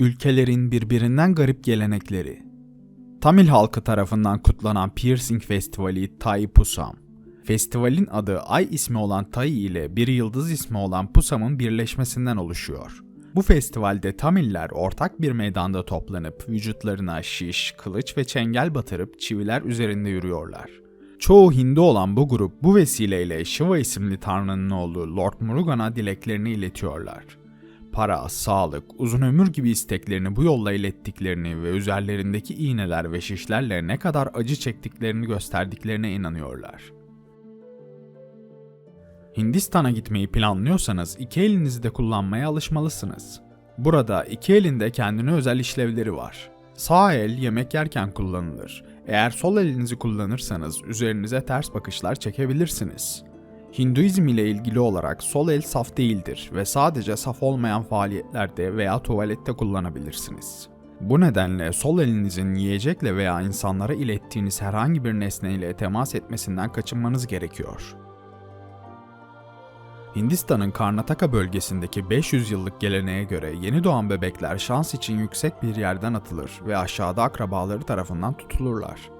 Ülkelerin birbirinden garip gelenekleri. Tamil halkı tarafından kutlanan Piercing Festivali Thaipusam. Festivalin adı Ay ismi olan Tai ile bir yıldız ismi olan Pusam'ın birleşmesinden oluşuyor. Bu festivalde Tamiller ortak bir meydanda toplanıp vücutlarına şiş, kılıç ve çengel batırıp çiviler üzerinde yürüyorlar. Çoğu Hindu olan bu grup bu vesileyle Shiva isimli tanrının oğlu Lord Murugan'a dileklerini iletiyorlar para, sağlık, uzun ömür gibi isteklerini bu yolla ilettiklerini ve üzerlerindeki iğneler ve şişlerle ne kadar acı çektiklerini gösterdiklerine inanıyorlar. Hindistan'a gitmeyi planlıyorsanız iki elinizi de kullanmaya alışmalısınız. Burada iki elinde kendine özel işlevleri var. Sağ el yemek yerken kullanılır. Eğer sol elinizi kullanırsanız üzerinize ters bakışlar çekebilirsiniz. Hinduizm ile ilgili olarak sol el saf değildir ve sadece saf olmayan faaliyetlerde veya tuvalette kullanabilirsiniz. Bu nedenle sol elinizin yiyecekle veya insanlara ilettiğiniz herhangi bir nesneyle temas etmesinden kaçınmanız gerekiyor. Hindistan'ın Karnataka bölgesindeki 500 yıllık geleneğe göre yeni doğan bebekler şans için yüksek bir yerden atılır ve aşağıda akrabaları tarafından tutulurlar.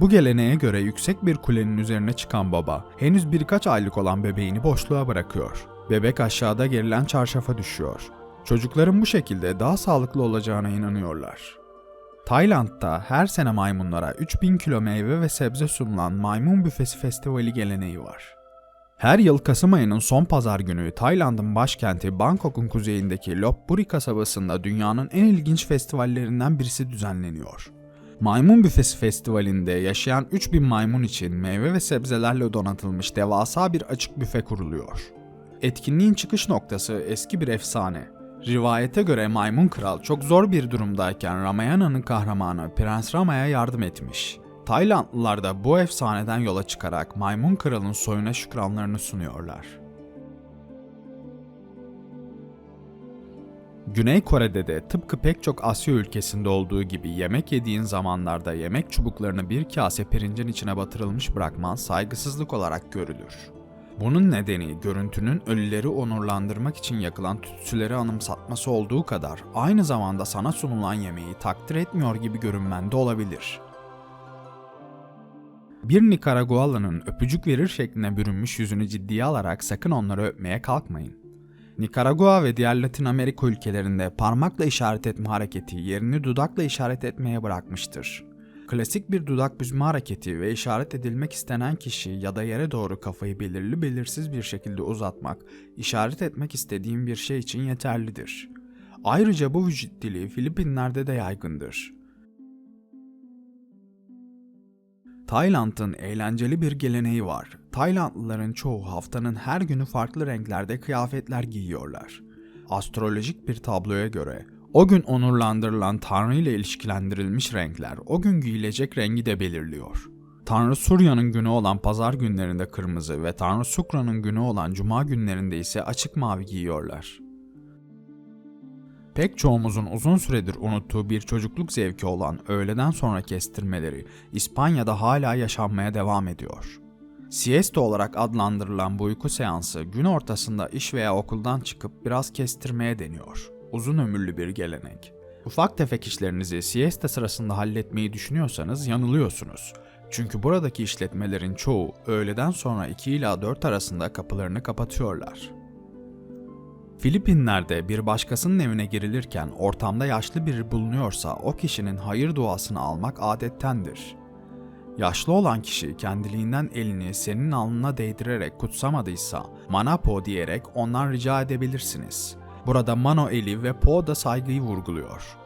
Bu geleneğe göre yüksek bir kulenin üzerine çıkan baba, henüz birkaç aylık olan bebeğini boşluğa bırakıyor. Bebek aşağıda gerilen çarşafa düşüyor. Çocukların bu şekilde daha sağlıklı olacağına inanıyorlar. Tayland'da her sene maymunlara 3000 kilo meyve ve sebze sunulan Maymun Büfesi Festivali geleneği var. Her yıl Kasım ayının son pazar günü Tayland'ın başkenti Bangkok'un kuzeyindeki Lopburi kasabasında dünyanın en ilginç festivallerinden birisi düzenleniyor. Maymun Büfesi Festivali'nde yaşayan 3000 maymun için meyve ve sebzelerle donatılmış devasa bir açık büfe kuruluyor. Etkinliğin çıkış noktası eski bir efsane. Rivayete göre Maymun Kral çok zor bir durumdayken Ramayana'nın kahramanı Prens Rama'ya yardım etmiş. Taylandlılar da bu efsaneden yola çıkarak Maymun Kral'ın soyuna şükranlarını sunuyorlar. Güney Kore'de de tıpkı pek çok Asya ülkesinde olduğu gibi yemek yediğin zamanlarda yemek çubuklarını bir kase pirincin içine batırılmış bırakman saygısızlık olarak görülür. Bunun nedeni görüntünün ölüleri onurlandırmak için yakılan tütsüleri anımsatması olduğu kadar aynı zamanda sana sunulan yemeği takdir etmiyor gibi görünmende olabilir. Bir Nikaragualı'nın öpücük verir şekline bürünmüş yüzünü ciddiye alarak sakın onları öpmeye kalkmayın. Nikaragua ve diğer Latin Amerika ülkelerinde parmakla işaret etme hareketi yerini dudakla işaret etmeye bırakmıştır. Klasik bir dudak büzme hareketi ve işaret edilmek istenen kişi ya da yere doğru kafayı belirli belirsiz bir şekilde uzatmak, işaret etmek istediğim bir şey için yeterlidir. Ayrıca bu vücut dili Filipinler'de de yaygındır. Tayland'ın eğlenceli bir geleneği var. Taylandlıların çoğu haftanın her günü farklı renklerde kıyafetler giyiyorlar. Astrolojik bir tabloya göre o gün onurlandırılan Tanrı ile ilişkilendirilmiş renkler o gün giyilecek rengi de belirliyor. Tanrı Surya'nın günü olan pazar günlerinde kırmızı ve Tanrı Sukra'nın günü olan cuma günlerinde ise açık mavi giyiyorlar. Pek çoğumuzun uzun süredir unuttuğu bir çocukluk zevki olan öğleden sonra kestirmeleri İspanya'da hala yaşanmaya devam ediyor. Siesta olarak adlandırılan bu uyku seansı gün ortasında iş veya okuldan çıkıp biraz kestirmeye deniyor. Uzun ömürlü bir gelenek. Ufak tefek işlerinizi siesta sırasında halletmeyi düşünüyorsanız yanılıyorsunuz. Çünkü buradaki işletmelerin çoğu öğleden sonra 2 ila 4 arasında kapılarını kapatıyorlar. Filipinler'de bir başkasının evine girilirken ortamda yaşlı biri bulunuyorsa o kişinin hayır duasını almak adettendir. Yaşlı olan kişi kendiliğinden elini senin alnına değdirerek kutsamadıysa manapo diyerek ondan rica edebilirsiniz. Burada mano eli ve po da saygıyı vurguluyor.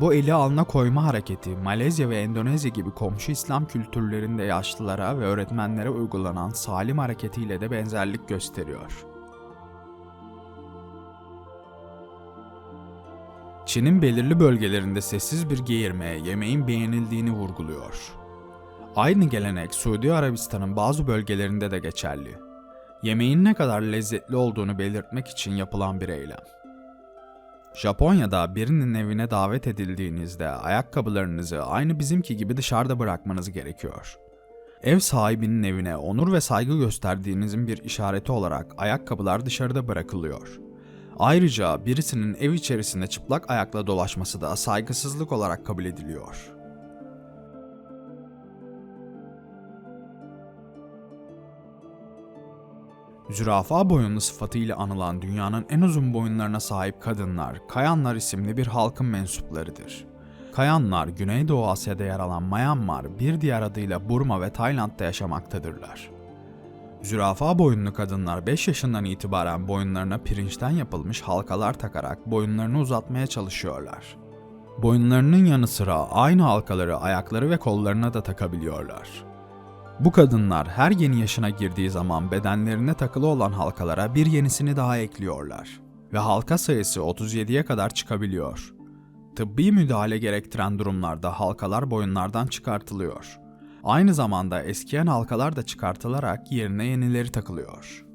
Bu eli alnına koyma hareketi Malezya ve Endonezya gibi komşu İslam kültürlerinde yaşlılara ve öğretmenlere uygulanan salim hareketiyle de benzerlik gösteriyor. Çin'in belirli bölgelerinde sessiz bir geğirme yemeğin beğenildiğini vurguluyor. Aynı gelenek Suudi Arabistan'ın bazı bölgelerinde de geçerli. Yemeğin ne kadar lezzetli olduğunu belirtmek için yapılan bir eylem. Japonya'da birinin evine davet edildiğinizde ayakkabılarınızı aynı bizimki gibi dışarıda bırakmanız gerekiyor. Ev sahibinin evine onur ve saygı gösterdiğinizin bir işareti olarak ayakkabılar dışarıda bırakılıyor. Ayrıca birisinin ev içerisinde çıplak ayakla dolaşması da saygısızlık olarak kabul ediliyor. Zürafa boyunlu sıfatıyla anılan dünyanın en uzun boyunlarına sahip kadınlar, Kayanlar isimli bir halkın mensuplarıdır. Kayanlar, Güneydoğu Asya'da yer alan Myanmar, bir diğer adıyla Burma ve Tayland'da yaşamaktadırlar. Zürafa boyunlu kadınlar 5 yaşından itibaren boyunlarına pirinçten yapılmış halkalar takarak boyunlarını uzatmaya çalışıyorlar. Boyunlarının yanı sıra aynı halkaları ayakları ve kollarına da takabiliyorlar. Bu kadınlar her yeni yaşına girdiği zaman bedenlerine takılı olan halkalara bir yenisini daha ekliyorlar ve halka sayısı 37'ye kadar çıkabiliyor. Tıbbi müdahale gerektiren durumlarda halkalar boyunlardan çıkartılıyor. Aynı zamanda eskiyen halkalar da çıkartılarak yerine yenileri takılıyor.